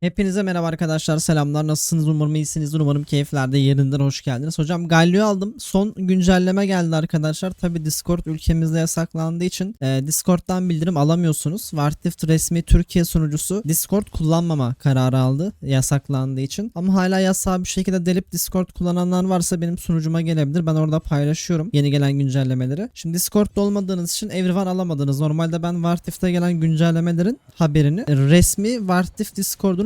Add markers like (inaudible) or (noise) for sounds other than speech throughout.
Hepinize merhaba arkadaşlar selamlar. Nasılsınız? Umarım iyisinizdir. Umarım keyiflerde yerindedir. Hoş geldiniz. Hocam Galio'yu aldım. Son güncelleme geldi arkadaşlar. Tabi Discord ülkemizde yasaklandığı için e, Discord'dan bildirim alamıyorsunuz. Wartift resmi Türkiye sunucusu Discord kullanmama kararı aldı yasaklandığı için. Ama hala yasağı bir şekilde delip Discord kullananlar varsa benim sunucuma gelebilir. Ben orada paylaşıyorum yeni gelen güncellemeleri. Şimdi Discord'da olmadığınız için Everyone alamadınız. Normalde ben Wartift'e gelen güncellemelerin haberini resmi Wartift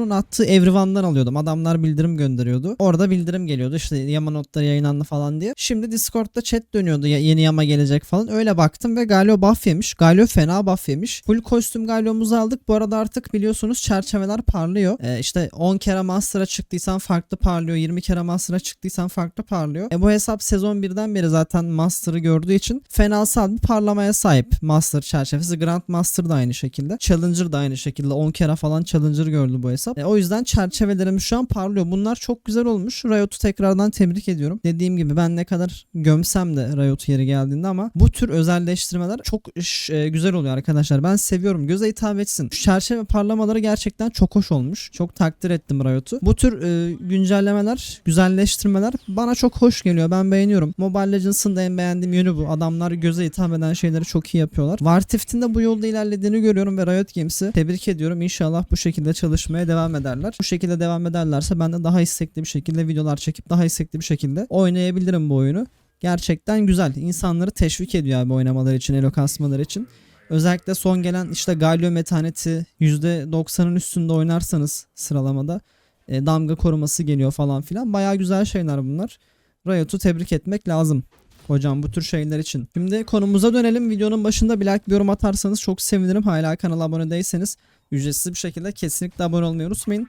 Discord'un attığı Everyone'dan alıyordum. Adamlar bildirim gönderiyordu. Orada bildirim geliyordu. İşte yama notları yayınlandı falan diye. Şimdi Discord'da chat dönüyordu. Ya, yeni yama gelecek falan. Öyle baktım ve Galio buff yemiş. Galio fena buff yemiş. Full kostüm Galio'muzu aldık. Bu arada artık biliyorsunuz çerçeveler parlıyor. Ee, işte 10 kere Master'a çıktıysan farklı parlıyor. 20 kere Master'a çıktıysan farklı parlıyor. E, bu hesap sezon 1'den beri zaten Master'ı gördüğü için fenasal bir parlamaya sahip. Master çerçevesi. Grand Master da aynı şekilde. Challenger da aynı şekilde. 10 kere falan Challenger gördü bu hesap. E, o yüzden çerçevelerimiz şu an parlıyor. Bunlar çok güzel olmuş. Riot'u tekrardan tebrik ediyorum. Dediğim gibi ben ne kadar gömsem de Riot'u yeri geldiğinde ama bu tür özelleştirmeler çok e, güzel oluyor arkadaşlar. Ben seviyorum. Göze hitap etsin. Şu çerçeve parlamaları gerçekten çok hoş olmuş. Çok takdir ettim Riot'u. Bu tür e, güncellemeler, güzelleştirmeler bana çok hoş geliyor. Ben beğeniyorum. Mobile Legends'ın da en beğendiğim yönü bu. Adamlar göze hitap eden şeyleri çok iyi yapıyorlar. Wartift'in de bu yolda ilerlediğini görüyorum ve Riot Games'i tebrik ediyorum. İnşallah bu şekilde çalışmaya devam ederler. Bu şekilde devam ederlerse ben de daha istekli bir şekilde videolar çekip daha istekli bir şekilde oynayabilirim bu oyunu. Gerçekten güzel. İnsanları teşvik ediyor abi oynamaları için, elo kasmaları için. Özellikle son gelen işte Galio metaneti %90'ın üstünde oynarsanız sıralamada e, damga koruması geliyor falan filan. Baya güzel şeyler bunlar. Riot'u tebrik etmek lazım. Hocam bu tür şeyler için. Şimdi konumuza dönelim. Videonun başında bir like bir yorum atarsanız çok sevinirim. Hala kanala abone değilseniz ücretsiz bir şekilde kesinlikle abone olmayı unutmayın.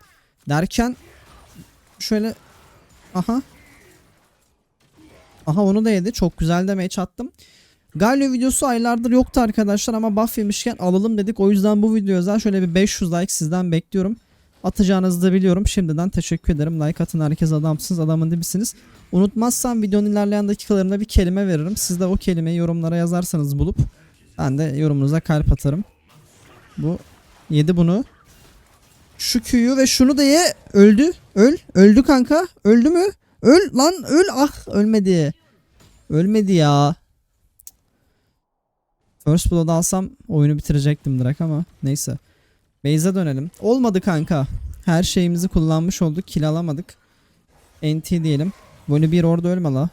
Derken şöyle aha aha onu da yedi. Çok güzel de match attım. Galio videosu aylardır yoktu arkadaşlar ama buff yemişken alalım dedik. O yüzden bu video özel şöyle bir 500 like sizden bekliyorum. Atacağınızı da biliyorum. Şimdiden teşekkür ederim. Like atın herkes adamsınız. Adamın dibisiniz. Unutmazsam videonun ilerleyen dakikalarında bir kelime veririm. Siz de o kelimeyi yorumlara yazarsanız bulup ben de yorumunuza kalp atarım. Bu yedi bunu. Şu Q'yu ve şunu da ye. Öldü. Öl. Öldü kanka. Öldü mü? Öl lan öl. Ah ölmedi. Ölmedi ya. First Blood alsam oyunu bitirecektim direkt ama neyse. Base'e dönelim. Olmadı kanka. Her şeyimizi kullanmış olduk. Kill alamadık. NT diyelim. Böyle bir orada ölme la.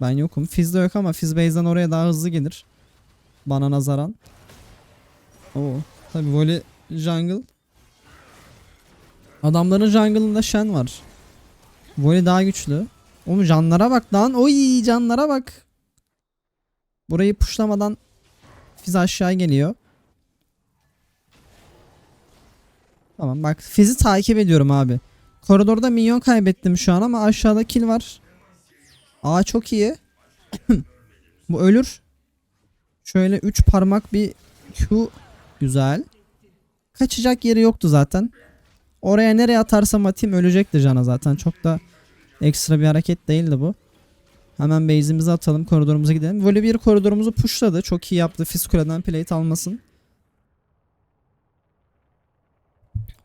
Ben yokum. Fizz de yok ama Fizz base'den oraya daha hızlı gelir. Bana nazaran. Oo. Tabi böyle jungle. Adamların jungle'ında Shen var. Voli daha güçlü. Oğlum canlara bak lan. Oy canlara bak. Burayı pushlamadan Fizz aşağı geliyor. Tamam bak Fizz'i takip ediyorum abi. Koridorda minyon kaybettim şu an ama aşağıda kill var. Aa çok iyi. (clears throat) Bu ölür. Şöyle 3 parmak bir Q güzel. Kaçacak yeri yoktu zaten. Oraya nereye atarsam atayım ölecekti cana zaten. Çok da ekstra bir hareket değildi bu. Hemen base'imizi atalım koridorumuza gidelim. Böyle bir koridorumuzu pushladı. Çok iyi yaptı. Fiskule'den plate almasın.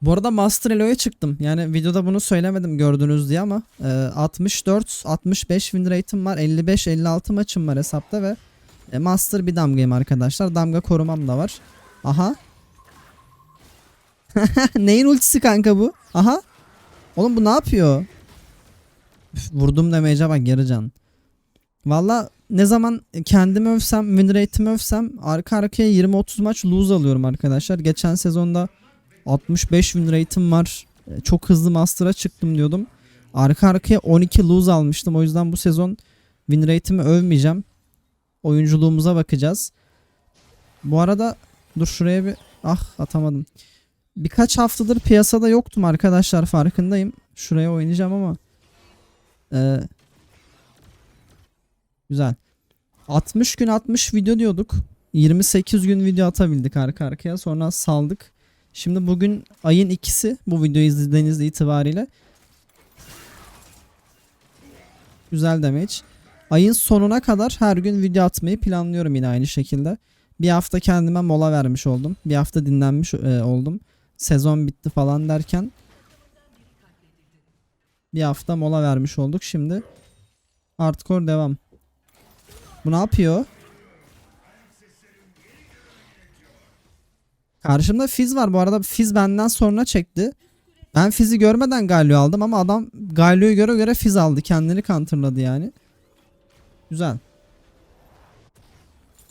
Bu arada Master Elo'ya çıktım. Yani videoda bunu söylemedim gördünüz diye ama e, 64 65 win rate'im var. 55 56 maçım var hesapta ve e, Master bir damgayım arkadaşlar. Damga korumam da var. Aha. (laughs) Neyin ultisi kanka bu? Aha. Oğlum bu ne yapıyor? Üf, vurdum damage'e bak yarı can. Valla ne zaman kendimi övsem, win rate'imi övsem arka arkaya 20-30 maç lose alıyorum arkadaşlar. Geçen sezonda 65 win rate'im var. E, Çok hızlı master'a çıktım diyordum. Arka arkaya 12 lose almıştım. O yüzden bu sezon win rate'imi övmeyeceğim. Oyunculuğumuza bakacağız. Bu arada dur şuraya bir ah atamadım. Birkaç haftadır piyasada yoktum arkadaşlar farkındayım. Şuraya oynayacağım ama ee, güzel. 60 gün 60 video diyorduk. 28 gün video atabildik arka arkaya. Sonra saldık. Şimdi bugün ayın ikisi bu videoyu izlediğiniz itibariyle. Güzel damage. Ayın sonuna kadar her gün video atmayı planlıyorum yine aynı şekilde. Bir hafta kendime mola vermiş oldum. Bir hafta dinlenmiş e, oldum. Sezon bitti falan derken Bir hafta mola vermiş olduk. Şimdi hardcore devam. Bu ne yapıyor? Karşımda Fizz var bu arada. Fizz benden sonra çekti. Ben Fizz'i görmeden Galio aldım ama adam Galio'yu göre göre Fizz aldı. Kendini counterladı yani. Güzel.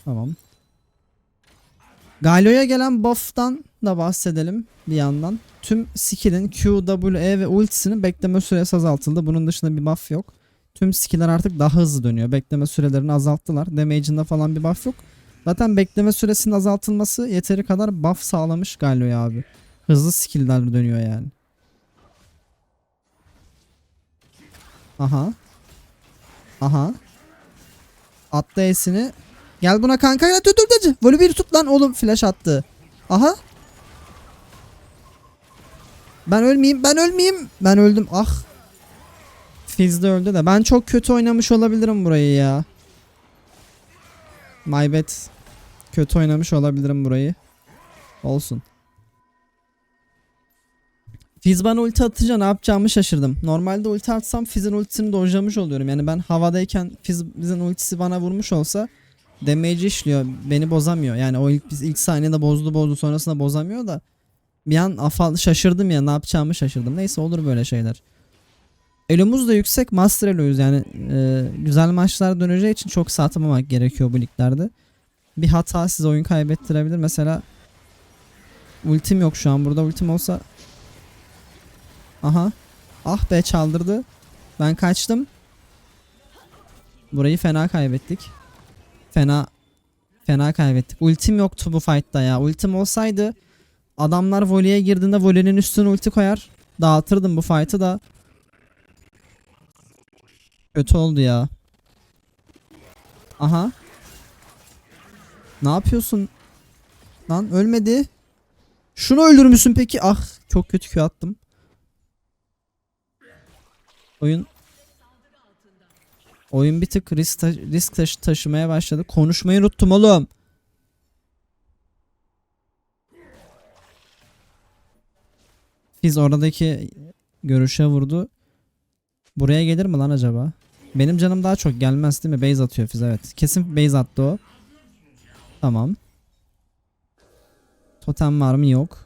Tamam. Galio'ya gelen buff'tan da bahsedelim bir yandan. Tüm skill'in Q, W, E ve ultisinin bekleme süresi azaltıldı. Bunun dışında bir buff yok. Tüm skill'ler artık daha hızlı dönüyor. Bekleme sürelerini azalttılar. Damage'inde falan bir buff yok. Zaten bekleme süresinin azaltılması yeteri kadar buff sağlamış Galio'ya abi. Hızlı skill'ler dönüyor yani. Aha. Aha. Attı E'sini. Gel buna kanka ya tut tut. Volü bir tut lan oğlum flash attı. Aha. Ben ölmeyeyim ben ölmeyeyim. Ben öldüm ah. Fizz de öldü de ben çok kötü oynamış olabilirim burayı ya. My bad. Kötü oynamış olabilirim burayı. Olsun. Fizz bana ulti atınca ne yapacağımı şaşırdım. Normalde ulti atsam Fizz'in ultisini dojlamış oluyorum. Yani ben havadayken Fizz'in ultisi bana vurmuş olsa damage işliyor. Beni bozamıyor. Yani o ilk, ilk saniyede bozdu bozdu sonrasında bozamıyor da bir an afal şaşırdım ya ne yapacağımı şaşırdım. Neyse olur böyle şeyler. Elomuz da yüksek master eloyuz yani e, güzel maçlar döneceği için çok satmamak gerekiyor bu liglerde. Bir hata size oyun kaybettirebilir. Mesela ultim yok şu an burada ultim olsa Aha. Ah be çaldırdı. Ben kaçtım. Burayı fena kaybettik. Fena fena kaybettik. Ultim yoktu bu fight'ta ya. Ultim olsaydı adamlar voleye girdiğinde volenin üstüne ulti koyar. Dağıtırdım bu fight'ı da. Kötü oldu ya. Aha. Ne yapıyorsun? Lan ölmedi. Şunu öldürür müsün peki? Ah çok kötü Q attım. Oyun Oyun bir tık risk, ta- risk taşı- taşımaya başladı. Konuşmayı unuttum oğlum. Biz oradaki görüşe vurdu. Buraya gelir mi lan acaba? Benim canım daha çok gelmez değil mi? Base atıyor Fiz evet. Kesin base attı o. Tamam. Totem var mı? Yok.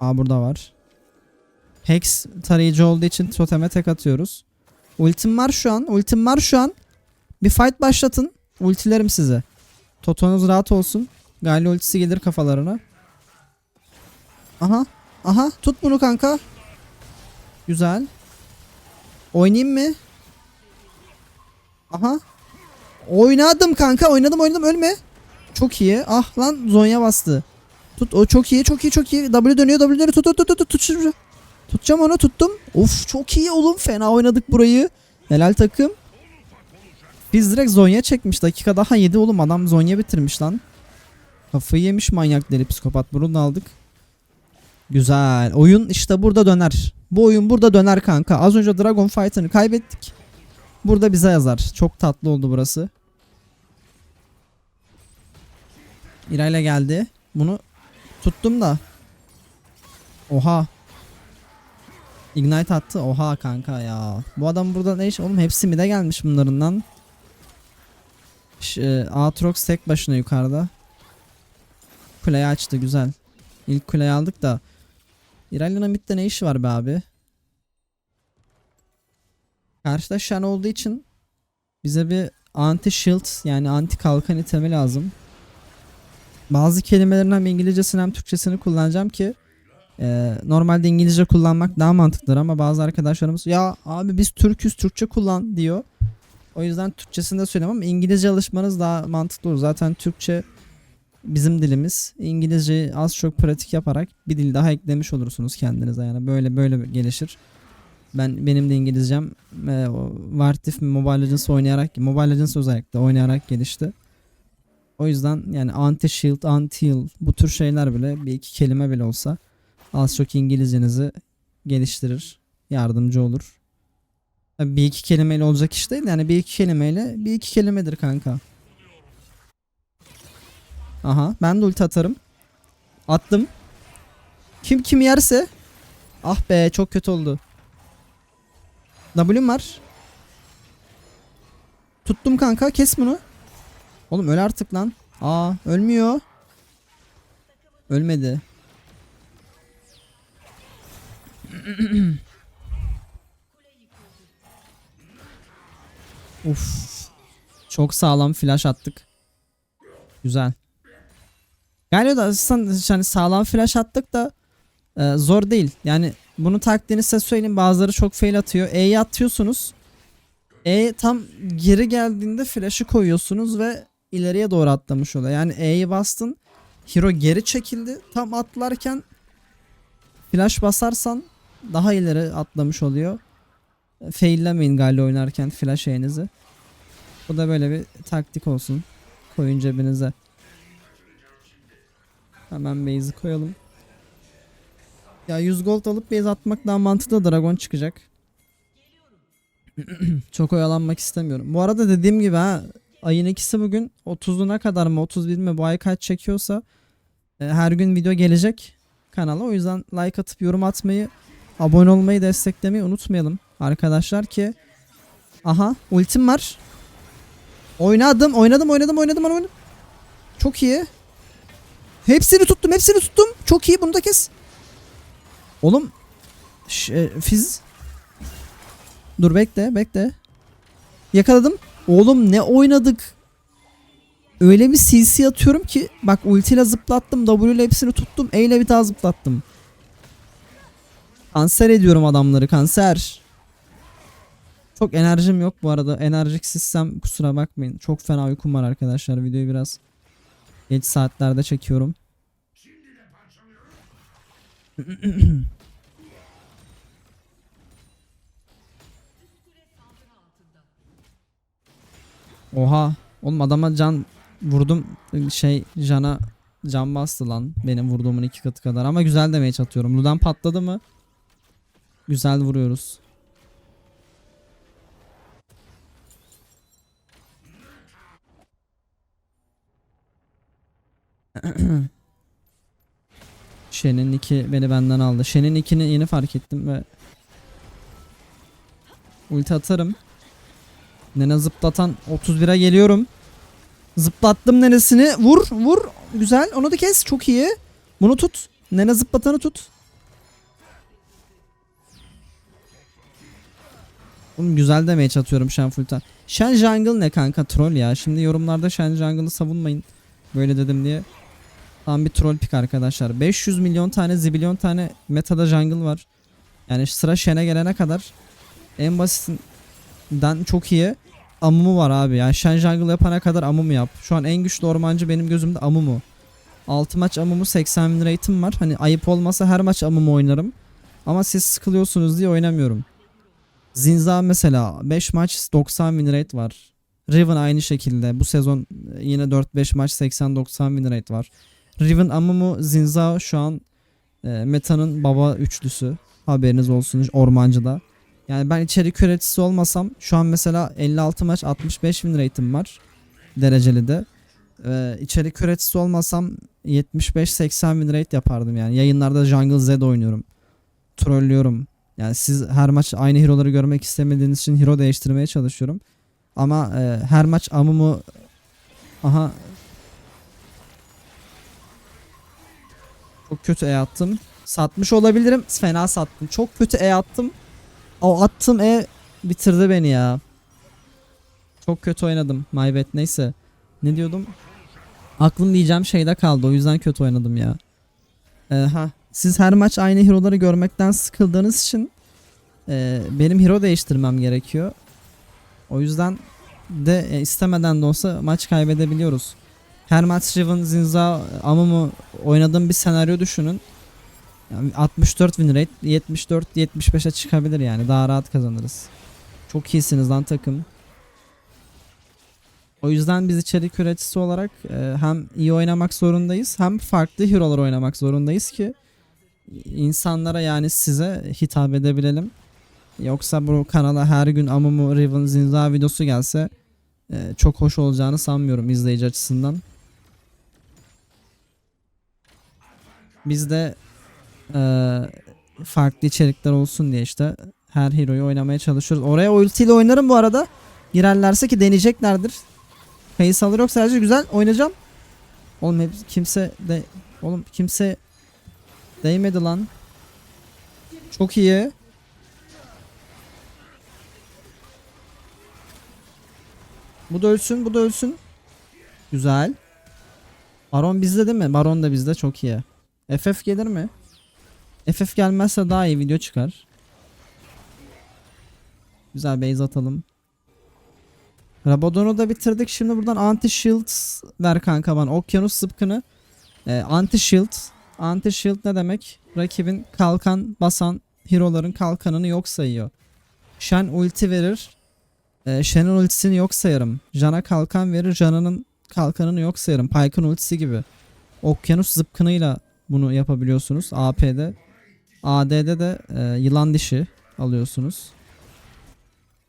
Aa burada var. Hex tarayıcı olduğu için toteme tek atıyoruz. Ultim var şu an. Ultim var şu an. Bir fight başlatın. Ultilerim size. Totonuz rahat olsun. Galio ultisi gelir kafalarına. Aha. Aha. Tut bunu kanka. Güzel. Oynayayım mı? Aha. Oynadım kanka. Oynadım oynadım. Ölme. Çok iyi. Ah lan Zonya bastı. Tut o çok iyi çok iyi çok iyi. W dönüyor W dönüyor. Tut tut tut tut tut. Tutacağım onu tuttum. Of çok iyi oğlum. Fena oynadık burayı. Helal takım. Biz direkt Zonya çekmiş. Dakika daha 7 oğlum. Adam Zonya bitirmiş lan. Kafayı yemiş manyak deli psikopat. Bunu aldık. Güzel. Oyun işte burada döner. Bu oyun burada döner kanka. Az önce Dragon Fighter'ını kaybettik. Burada bize yazar. Çok tatlı oldu burası. İrayla geldi. Bunu tuttum da. Oha. Ignite attı. Oha kanka ya. Bu adam burada ne iş? Oğlum hepsi mi de gelmiş bunların lan. Ş- e, Aatrox tek başına yukarıda. Kuleyi açtı güzel. İlk kuleyi aldık da. İralya'nın midde ne işi var be abi? Karşıda Shen olduğu için bize bir anti shield yani anti kalkan itemi lazım. Bazı kelimelerin hem İngilizcesini hem Türkçesini kullanacağım ki ee, normalde İngilizce kullanmak daha mantıklıdır ama bazı arkadaşlarımız ya abi biz Türküz Türkçe kullan diyor. O yüzden Türkçesini de söyleyeyim ama İngilizce alışmanız daha mantıklı olur. Zaten Türkçe bizim dilimiz. İngilizceyi az çok pratik yaparak bir dil daha eklemiş olursunuz kendinize yani böyle böyle gelişir. Ben benim de İngilizcem e, Vartif Mobile Legends oynayarak Mobile Legends özellikle oynayarak gelişti. O yüzden yani anti shield, anti heal bu tür şeyler bile bir iki kelime bile olsa az çok İngilizcenizi geliştirir, yardımcı olur. Tabii bir iki kelimeyle olacak iş değil yani bir iki kelimeyle bir iki kelimedir kanka. Aha ben de ulti atarım. Attım. Kim kim yerse Ah be çok kötü oldu. W'm var. Tuttum kanka kes bunu. Oğlum öl artık lan. Aa ölmüyor. Ölmedi. (clears throat) Uf. Çok sağlam flash attık. Güzel. Yani da aslında yani sağlam flash attık da e, zor değil. Yani bunu taktiğini size söyleyeyim. Bazıları çok fail atıyor. E'yi atıyorsunuz. E tam geri geldiğinde flash'ı koyuyorsunuz ve ileriye doğru atlamış oluyor. Yani E'yi bastın. Hero geri çekildi. Tam atlarken flash basarsan daha ileri atlamış oluyor. Faillemeyin Galio oynarken flash E'nizi. Bu da böyle bir taktik olsun. Koyun cebinize. Hemen base'i koyalım. Ya 100 gold alıp base atmak daha mantıklı dragon çıkacak. (clears throat) Çok oyalanmak istemiyorum. Bu arada dediğim gibi ha ayın ikisi bugün 30'una kadar mı 31 mi bu ay kaç çekiyorsa e, her gün video gelecek kanala. O yüzden like atıp yorum atmayı, abone olmayı desteklemeyi unutmayalım arkadaşlar ki Aha ultim var. Oynadım, oynadım, oynadım, oynadım, oynadım. Çok iyi. Hepsini tuttum, hepsini tuttum. Çok iyi, bunu da kes. Oğlum, Ş- e, fiz. Dur bekle, bekle. Yakaladım. Oğlum ne oynadık? Öyle bir CC atıyorum ki bak ultiyle zıplattım, W ile hepsini tuttum, E ile bir daha zıplattım. Kanser ediyorum adamları, kanser. Çok enerjim yok bu arada. Enerjik sistem kusura bakmayın. Çok fena uykum var arkadaşlar. Videoyu biraz geç saatlerde çekiyorum. (clears throat) Oha. Oğlum adama can vurdum. Şey cana can bastı lan. Benim vurduğumun iki katı kadar. Ama güzel demeye atıyorum. Ludan patladı mı? Güzel vuruyoruz. (clears throat) Shen'in 2 beni benden aldı. Shen'in 2'ni yeni fark ettim ve ulti atarım. Nene zıplatan 31'e geliyorum. Zıplattım nenesini. Vur vur. Güzel. Onu da kes. Çok iyi. Bunu tut. Nene zıplatanı tut. Oğlum güzel demeye çatıyorum Shen Fulta. Shen Jungle ne kanka troll ya. Şimdi yorumlarda Shen Jungle'ı savunmayın. Böyle dedim diye. Tam bir troll pick arkadaşlar. 500 milyon tane zibilyon tane metada jungle var. Yani sıra Shen'e gelene kadar en basitinden çok iyi Amumu var abi. Yani Shen jungle yapana kadar Amumu yap. Şu an en güçlü ormancı benim gözümde Amumu. 6 maç Amumu 80 win rate'im var. Hani ayıp olmasa her maç Amumu oynarım. Ama siz sıkılıyorsunuz diye oynamıyorum. Zinza mesela 5 maç 90 win rate var. Riven aynı şekilde. Bu sezon yine 4-5 maç 80-90 win rate var. Riven Amumu Zinzao şu an e, Meta'nın baba üçlüsü. Haberiniz olsun ormancıda. Yani ben içerik üreticisi olmasam şu an mesela 56 maç 65 win rate'im var. Dereceli de. Ee, içerik üreticisi olmasam 75-80 win rate yapardım yani. Yayınlarda Jungle Z oynuyorum. Trollüyorum. Yani siz her maç aynı hero'ları görmek istemediğiniz için hero değiştirmeye çalışıyorum. Ama e, her maç Amumu aha Çok kötü E attım. Satmış olabilirim. Fena sattım. Çok kötü E attım. O attım E bitirdi beni ya. Çok kötü oynadım. My bad. Neyse. Ne diyordum? Aklım diyeceğim şeyde kaldı. O yüzden kötü oynadım ya. Ee, ha. Siz her maç aynı hero'ları görmekten sıkıldığınız için e, benim hero değiştirmem gerekiyor. O yüzden de e, istemeden de olsa maç kaybedebiliyoruz. Her maç Riven, Zinza, Amumu oynadığım bir senaryo düşünün. Yani 64 win rate 74-75'e çıkabilir yani daha rahat kazanırız. Çok iyisiniz lan takım. O yüzden biz içerik üreticisi olarak e, hem iyi oynamak zorundayız hem farklı hero'lar oynamak zorundayız ki insanlara yani size hitap edebilelim. Yoksa bu kanala her gün Amumu, Riven, Zinza videosu gelse e, çok hoş olacağını sanmıyorum izleyici açısından. Biz de e, farklı içerikler olsun diye işte her hero'yu oynamaya çalışıyoruz. Oraya ultiyle oynarım bu arada. Girerlerse ki deneyeceklerdir. Kayısı alır yok sadece güzel oynayacağım. Oğlum hep kimse de oğlum kimse değmedi lan. Çok iyi. Bu da ölsün, bu da ölsün. Güzel. Baron bizde değil mi? Baron da bizde çok iyi. FF gelir mi? FF gelmezse daha iyi video çıkar. Güzel base atalım. Rabadon'u da bitirdik. Şimdi buradan anti shield ver kanka bana. Okyanus zıpkını. Ee, anti shield. Anti shield ne demek? Rakibin kalkan basan hero'ların kalkanını yok sayıyor. Shen ulti verir. Ee, Shen'in ultisini yok sayarım. Jan'a kalkan verir. Jan'ın kalkanını yok sayarım. Pyke'ın ultisi gibi. Okyanus zıpkınıyla bunu yapabiliyorsunuz. AP'de. AD'de de e, yılan dişi alıyorsunuz.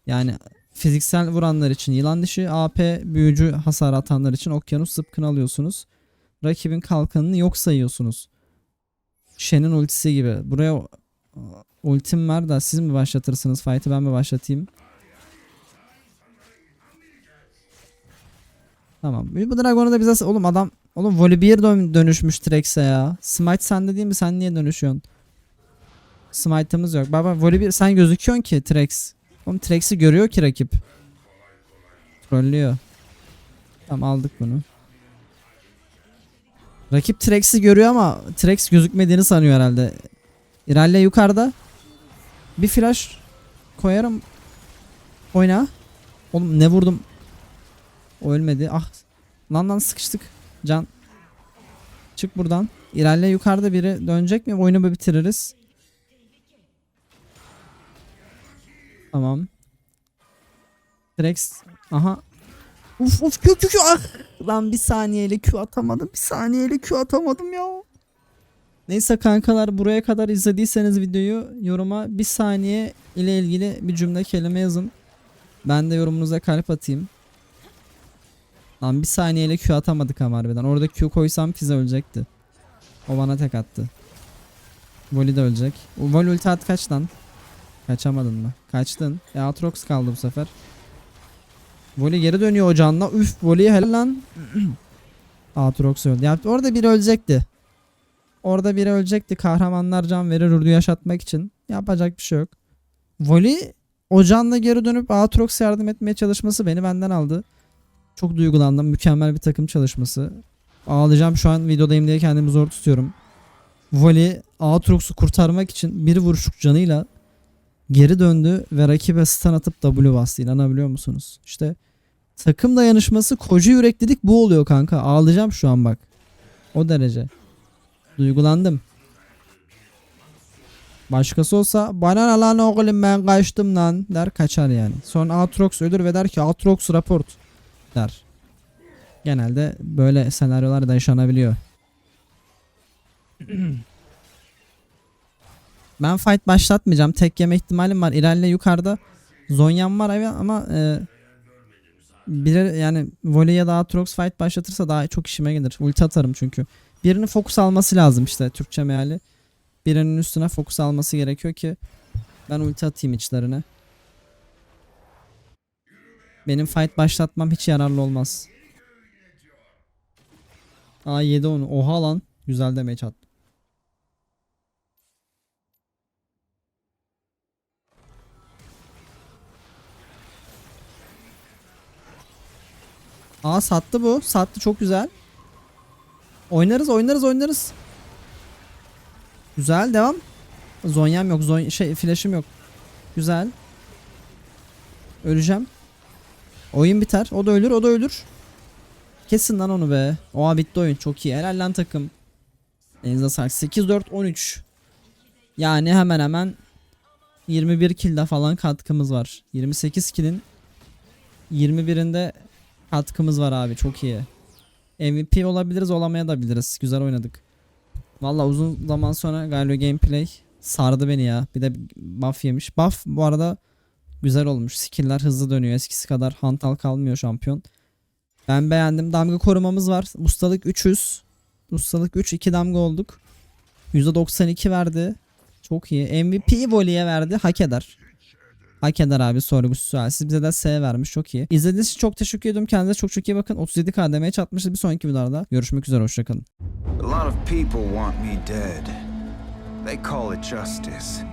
Yani fiziksel vuranlar için yılan dişi, AP büyücü hasar atanlar için okyanus zıpkını alıyorsunuz. Rakibin kalkanını yok sayıyorsunuz. Shen'in ultisi gibi. Buraya ultim var da siz mi başlatırsınız fight'ı ben mi başlatayım? Tamam. Bu Dragon'u da bize oğlum adam oğlum Volibear dön- dönüşmüş Trex'e ya. Smite sende değil mi? Sen niye dönüşüyorsun? Smite'ımız yok. Baba Volibear sen gözüküyorsun ki Trex. Oğlum Trex'i görüyor ki rakip. Trollüyor. Tamam aldık bunu. Rakip Trex'i görüyor ama Trex gözükmediğini sanıyor herhalde. İralle yukarıda. Bir flash koyarım. Oyna. Oğlum ne vurdum. O ölmedi. Ah. Lan lan sıkıştık. Can. Çık buradan. İlerle yukarıda biri dönecek mi? Oyunu bitiririz. Tamam. Trex. Aha. Uf uf Q Q Q ah. Lan bir saniyeyle Q atamadım. Bir saniyeyle Q atamadım ya. Neyse kankalar buraya kadar izlediyseniz videoyu yoruma bir saniye ile ilgili bir cümle kelime yazın. Ben de yorumunuza kalp atayım. Lan bir saniyeyle Q atamadık ama harbiden. Orada Q koysam Fize ölecekti. O bana tek attı. Voli de ölecek. O Voli ulti at kaç lan? Kaçamadın mı? Kaçtın. E Aatrox kaldı bu sefer. Voli geri dönüyor o canla. Üf Voli'ye helal lan. (clears throat) Aatrox öldü. Ya orada biri ölecekti. Orada biri ölecekti. Kahramanlar can verir urdu yaşatmak için. Yapacak bir şey yok. Voli o canla geri dönüp Aatrox yardım etmeye çalışması beni benden aldı. Çok duygulandım. Mükemmel bir takım çalışması. Ağlayacağım şu an videodayım diye kendimi zor tutuyorum. Voli Aatrox'u kurtarmak için bir vuruşluk canıyla geri döndü ve rakibe stun atıp W bastı. İnanabiliyor musunuz? İşte takım dayanışması koca yüreklilik bu oluyor kanka. Ağlayacağım şu an bak. O derece. Duygulandım. Başkası olsa bana lan oğlum ben kaçtım lan der kaçar yani. Sonra Aatrox ölür ve der ki Aatrox raport der. Genelde böyle senaryolar da yaşanabiliyor. (clears throat) ben fight başlatmayacağım. Tek yeme ihtimalim var. İlerle yukarıda. Zonya'm var ama e, biri yani voley ya da Aatrox fight başlatırsa daha çok işime gelir. Ulti atarım çünkü. Birinin fokus alması lazım işte Türkçe meali. Birinin üstüne fokus alması gerekiyor ki ben ulti atayım içlerine. Benim fight başlatmam hiç yararlı olmaz. Aa yedi onu. Oha lan. Güzel damage attı. Aa sattı bu. Sattı çok güzel. Oynarız oynarız oynarız. Güzel devam. Zonyam yok. Zon şey flash'ım yok. Güzel. Öleceğim. Oyun biter. O da ölür, o da ölür. Kesin lan onu be. Oha bitti oyun. Çok iyi. Helal lan takım. Elinize sağlık. 8-4-13. Yani hemen hemen 21 kilde falan katkımız var. 28 killin 21'inde katkımız var abi. Çok iyi. MVP olabiliriz olamaya da biliriz. Güzel oynadık. Valla uzun zaman sonra galiba gameplay sardı beni ya. Bir de buff yemiş. Buff bu arada güzel olmuş. Skill'ler hızlı dönüyor. Eskisi kadar hantal kalmıyor şampiyon. Ben beğendim. Damga korumamız var. Ustalık 300. Ustalık 3 2 damga olduk. %92 verdi. Çok iyi. MVP Voli'ye verdi. Hak eder. Hak eder abi sorgusuz sualsiz. Bize de S vermiş. Çok iyi. İzlediğiniz için çok teşekkür ediyorum. Kendinize çok çok iyi bakın. 37 kademeye çatmışız. Bir sonraki videolarda görüşmek üzere. Hoşçakalın. A lot of people want me dead. They call it justice.